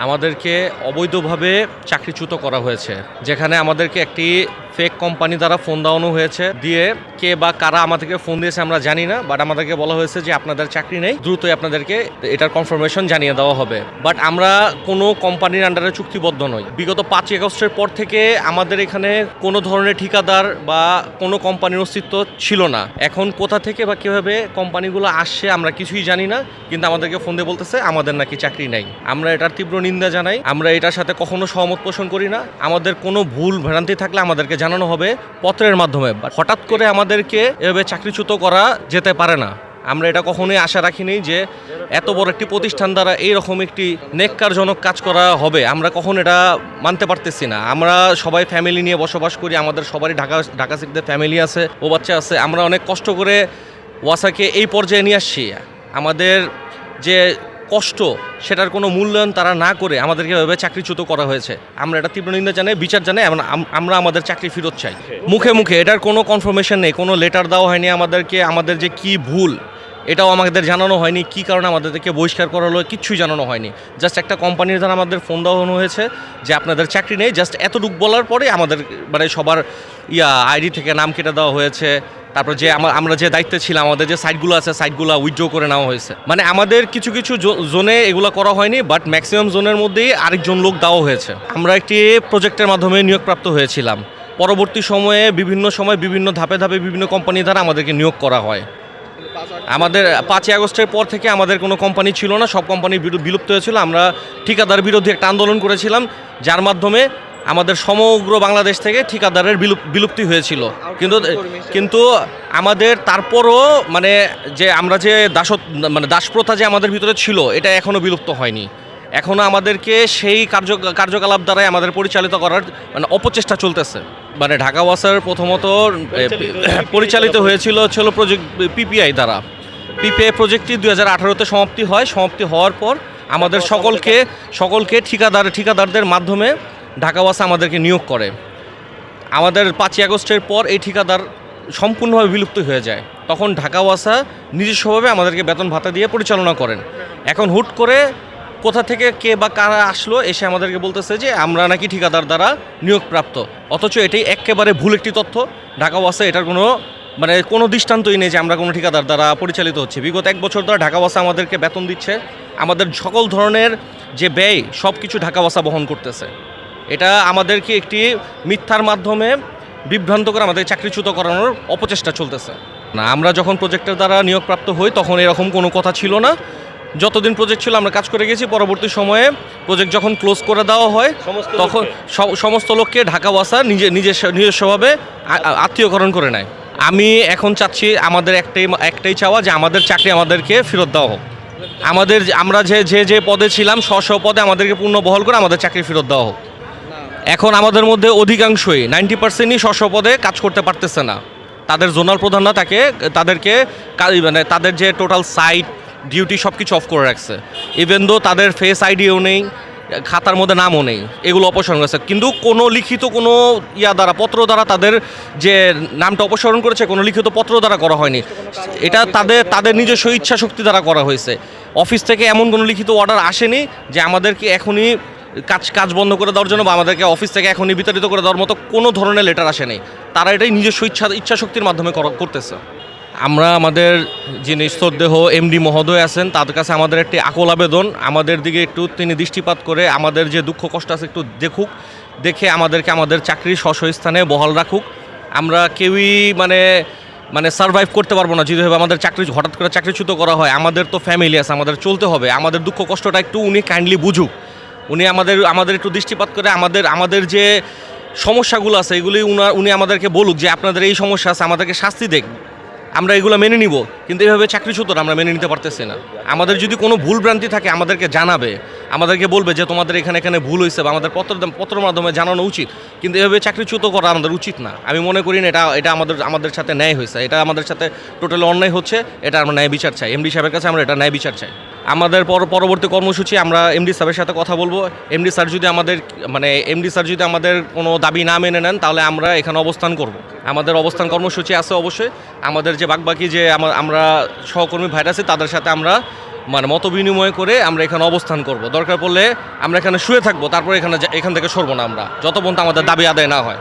আমাদেরকে অবৈধভাবে চাকরিচ্যুত করা হয়েছে যেখানে আমাদেরকে একটি ফেক কোম্পানি দ্বারা ফোন দেওয়ানো হয়েছে। দিয়ে কে বা কারা আমাদেরকে ফোন দিয়েছে আমরা জানি না বাট আমাদেরকে বলা হয়েছে যে আপনাদের চাকরি নেই। দ্রুতই আপনাদেরকে এটার কনফার্মেশন জানিয়ে দেওয়া হবে। বাট আমরা কোনো কোম্পানির আন্ডারে চুক্তিবদ্ধ নই। বিগত পাঁচই আগস্টের পর থেকে আমাদের এখানে কোনো ধরনের ঠিকাদার বা কোনো কোম্পানির অস্তিত্ব ছিল না। এখন কোথা থেকে বা কীভাবে কোম্পানিগুলো আসছে আমরা কিছুই জানি না, কিন্তু আমাদেরকে ফোন দিয়ে বলতেছে আমাদের নাকি চাকরি নাই। আমরা এটার তীব্র নিন্দা জানাই। আমরা এটার সাথে কখনো সহমত পোষণ করি না। আমাদের কোনো ভুল ভ্রান্তি থাকলে আমাদেরকে জানানো হবে পত্রের মাধ্যমে। হঠাৎ করে আমাদেরকে এভাবে চাকরিচ্যুত করা যেতে পারে না। আমরা এটা কখনোই আশা রাখিনি যে এত বড় একটি প্রতিষ্ঠান দ্বারা এইরকম একটি নেককারজনক কাজ করা হবে। আমরা কখন এটা মানতে পারতেছি না। আমরা সবাই ফ্যামিলি নিয়ে বসবাস করি, আমাদের সবারই ঢাকা ঢাকা সিটিতে ফ্যামিলি আছে, ও বাচ্চা আছে। আমরা অনেক কষ্ট করে ওয়াসাকে এই পর্যায়ে নিয়ে আসছি। আমাদের যে কষ্ট সেটার কোনো মূল্যায়ন তারা না করে আমাদেরকে এভাবে চাকরিচ্যুত করা হয়েছে। আমরা এটা তীব্র নিন্দা জানাই, বিচার জানাই আম- আমরা আমাদের চাকরি ফেরত চাই। মুখে মুখে, এটার কোনো কনফার্মেশন নেই, কোনো লেটার দেওয়া হয়নি আমাদেরকে, আমাদের যে কি ভুল, এটাও আমাদের জানানো হয়নি, কি কারণে আমাদেরকে বহিষ্কার করা হলো কিচ্ছুই জানানো হয়নি। জাস্ট একটা কোম্পানির দ্বারা আমাদের ফোন দেওয়ানো হয়েছে যে আপনাদের চাকরি নেই জাস্ট এতটুকু বলার পরে আমাদের মানে সবার, ইয়া আইডি থেকে নাম কেটে দেওয়া হয়েছে। তারপর যে আমা- আমরা যে দায়িত্বে ছিলাম, আমাদের যে সাইটগুলো আছে, সাইটগুলো উইথড্র করে নেওয়া হয়েছে। মানে আমাদের কিছু কিছু জোনে এগুলো করা হয়নি বাট ম্যাক্সিমাম জোনের মধ্যেই আরেকজন লোক দেওয়া হয়েছে। আমরা একটি প্রজেক্টের মাধ্যমে নিয়োগপ্রাপ্ত হয়েছিলাম। পরবর্তী সময়ে বিভিন্ন সময় বিভিন্ন ধাপে ধাপে বিভিন্ন কোম্পানি দ্বারা আমাদেরকে নিয়োগ করা হয়। আমাদের পাঁচই আগস্টের পর থেকে আমাদের কোনো কোম্পানি ছিল না, সব কোম্পানি বিলু- বিলুপ্ত হয়েছিল। আমরা ঠিকাদার বিরোধী একটা আন্দোলন করেছিলাম, যার মাধ্যমে আমাদের সমগ্র বাংলাদেশ থেকে ঠিকাদারের বিলুপ- বিলুপ্তি হয়েছিল। কিন্তু কিন্তু আমাদের তারপরও মানে যে আমরা যে দাস মানে দাসপ্রথা যে আমাদের ভিতরে ছিল এটা এখনও বিলুপ্ত হয়নি। এখনও আমাদেরকে সেই কার্য কার্যকলাপ দ্বারাই আমাদের পরিচালিত করার মানে অপচেষ্টা চলতেছে। মানে ঢাকা ওয়াসার প্রথমত পরিচালিত হয়েছিল ছিল প্রজেক্ট পিপিআই দ্বারা। পিপিআই প্রজেক্টটি দুই হাজার আঠারোতে সমাপ্তি হয়। সমাপ্তি হওয়ার পর আমাদের সকলকে সকলকে ঠিকাদার ঠিকাদারদের মাধ্যমে ঢাকা আমাদেরকে নিয়োগ করে। আমাদের পাঁচই আগস্টের পর এই ঠিকাদার সম্পূর্ণভাবে বিলুপ্ত হয়ে যায়। তখন ঢাকা ওয়াসা নিজস্বভাবে আমাদেরকে বেতন ভাতা দিয়ে পরিচালনা করেন। এখন হুট করে কোথা থেকে কে বা কারা আসলো এসে আমাদেরকে বলতেছে যে, আমরা নাকি ঠিকাদার দ্বারা নিয়োগপ্রাপ্ত। অথচ এটাই একেবারে ভুল একটি তথ্য। ঢাকা ওয়াসা এটার কোনো মানে কোনো দৃষ্টান্তই নেই যে, আমরা কোনো ঠিকাদার দ্বারা পরিচালিত হচ্ছে। বিগত এক বছর ধরে ঢাকা আমাদেরকে বেতন দিচ্ছে। আমাদের সকল ধরনের যে ব্যয় সব কিছু ঢাকা ওয়াসা বহন করতেছে। এটা আমাদেরকে একটি মিথ্যার মাধ্যমে বিভ্রান্ত করে আমাদের চাকরিচ্যুত করানোর অপচেষ্টা চলতেছে। না আমরা যখন প্রজেক্টের দ্বারা নিয়োগপ্রাপ্ত হই তখন এরকম কোনো কথা ছিল না। যতদিন প্রজেক্ট ছিল আমরা কাজ করে গেছি। পরবর্তী সময়ে প্রজেক্ট যখন ক্লোজ করে দেওয়া হয় তখন সমস্ত লোককে ঢাকা ওয়াসা নিজে নিজস্ব নিজস্বভাবে আত্মীয়করণ করে নেয়। আমি এখন চাচ্ছি আমাদের একটাই একটাই চাওয়া যে আমাদের চাকরি আমাদেরকে ফেরত দেওয়া হোক। আমাদের আমরা যে যে যে পদে ছিলাম স্ব পদে আমাদেরকে পূর্ণ বহল করে আমাদের চাকরি ফেরত দেওয়া হোক। এখন আমাদের মধ্যে অধিকাংশই নাইনটি পার্সেন্টই স্ব স্ব পদে কাজ করতে পারতেছে না। তাদের জোনাল প্রধানরা তাকে, তাদেরকে মানে তাদের যে টোটাল সাইট ডিউটি সব কিছু অফ করে রাখছে। ইভেন দো তাদের ফেস আইডিও নেই, খাতার মধ্যে নামও নেই, এগুলো অপসারণ করেছে। কিন্তু কোনো লিখিত কোনো ইয়া দ্বারা, পত্র দ্বারা তাদের যে নামটা অপসারণ করেছে, কোনো লিখিত পত্র দ্বারা করা হয়নি। এটা তাদের তাদের নিজস্ব ইচ্ছা শক্তি দ্বারা করা হয়েছে। অফিস থেকে এমন কোনো লিখিত অর্ডার আসেনি যে আমাদেরকে এখনই কাজ কাজ বন্ধ করে দেওয়ার জন্য বা আমাদেরকে অফিস থেকে এখনই বিতাড়িত করে দেওয়ার মতো কোনো ধরনের লেটার আসে নাই। তারা এটাই নিজস্ব ইচ্ছা ইচ্ছা শক্তির মাধ্যমে করতেছে। আমরা আমাদের যিনি শ্রদ্ধেহ এমডি মহোদয় আছেন তাদের কাছে আমাদের একটি আকল আবেদন। আমাদের দিকে একটু তিনি দৃষ্টিপাত করে আমাদের যে দুঃখ কষ্ট আছে একটু দেখুক, দেখে আমাদেরকে আমাদের চাকরির স্ব স্থানে বহাল রাখুক। আমরা কেউই মানে মানে সার্ভাইভ করতে পারব না যদি আমাদের চাকরি, হঠাৎ করে চাকরিচ্যুত করা হয়। আমাদের তো ফ্যামিলি আছে, আমাদের চলতে হবে। আমাদের দুঃখ কষ্টটা একটু উনি কাইন্ডলি বুঝুক। উনি আমাদের আমাদের একটু দৃষ্টিপাত করে, আমাদের আমাদের যে সমস্যাগুলো আছে এগুলি উনার উনি আমাদেরকে বলুক যে আপনাদের এই সমস্যা আছে, আমাদেরকে শাস্তি দেখ। আমরা এগুলো মেনে নিব, কিন্তু এভাবে চাকরিচ্যুত আমরা মেনে নিতে পারতেছি না। আমাদের যদি কোনো ভুল ভ্রান্তি থাকে, আমাদেরকে জানাবে। আমাদেরকে বলবে যে তোমাদের এখানে এখানে ভুল হয়েছে বা আমাদের পত্র পত্রের মাধ্যমে জানানো উচিত। কিন্তু এভাবে চাকরিচ্যুত করা আমাদের উচিত না। আমি মনে করি না এটা এটা আমাদের আমাদের সাথে ন্যায় হয়েছে। এটা আমাদের সাথে টোটাল অন্যায় হচ্ছে। এটা আমরা ন্যায় বিচার চাই। এমডি সাহেবের কাছে আমরা এটা ন্যায় বিচার চাই। আমাদের পর পরবর্তী কর্মসূচি আমরা এমডি স্যারের সাথে কথা বলব। এমডি স্যার যদি আমাদের মানে এমডি স্যার যদি আমাদের কোনো দাবি না মেনে নেন, তাহলে আমরা এখানে অবস্থান করব। আমাদের অবস্থান কর্মসূচি আছে অবশ্যই। আমাদের যে বাকবাকি যে আমা- আমরা সহকর্মী ভাইরা আছে, তাদের সাথে আমরা মানে মত বিনিময় করে আমরা এখানে অবস্থান করব। দরকার পড়লে আমরা এখানে শুয়ে থাকব, তারপর এখানে এখান থেকে সরবো না আমরা, যত পর্যন্ত আমাদের দাবি আদায় না হয়।